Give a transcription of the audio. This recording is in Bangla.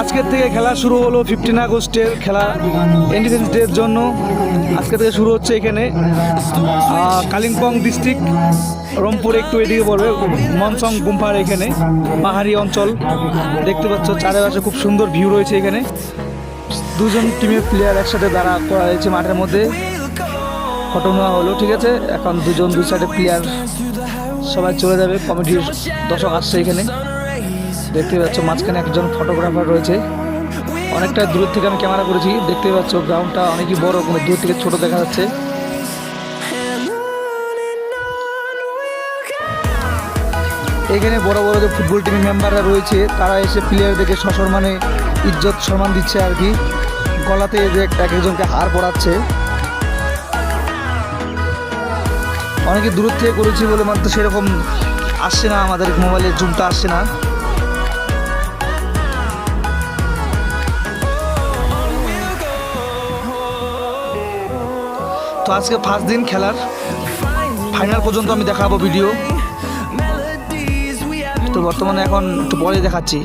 আজকের থেকে খেলা শুরু হলো ফিফটিন আগস্টের খেলা ইন্ডিপেন্ডেন্স ডের জন্য। আজকে থেকে শুরু হচ্ছে এখানে। কালিম্পং ডিস্ট্রিক্ট রংপুর একটু এদিকে পড়বে, মনসং গুম্পার এখানে, পাহাড়ি অঞ্চল। দেখতে পাচ্ছ, চারিপাশে খুব সুন্দর ভিউ রয়েছে এখানে। দুজন টিমের প্লেয়ার একসাথে দাঁড়া করা হয়েছে মাঠের মধ্যে। ফটো নেওয়া হলো, ঠিক আছে? এখন দুজন দুই সাইডে প্লেয়ার সবাই চলে যাবে। কমিটির দর্শক আসছে এখানে। দেখতে পাচ্ছ মাঝখানে একজন ফটোগ্রাফার রয়েছে। অনেকটা দূর থেকে আমি ক্যামেরা করেছি, দেখতে পাচ্ছ গ্রাউন্ডটা অনেকই বড়, কোনো দূর থেকে ছোট দেখা যাচ্ছে। এখানে বড় বড় যে ফুটবল টিমের মেম্বাররা রয়েছে, তারা এসে প্লেয়ারদেরকে সসম্মানে ইজ্জত সম্মান দিচ্ছে আর কি। গলাতে এক একজনকে হার পড়াচ্ছে অনেকে দূর থেকে করেছি বলে মাত্র সেরকম আসছে না, আমাদের মোবাইলের জুমটা আসছে না। তো আজকে ফার্স্ট দিন খেলার। ফাইনাল পর্যন্ত আমি দেখাবো ভিডিও তো বর্তমানে এখন একটু পরে দেখাচ্ছি।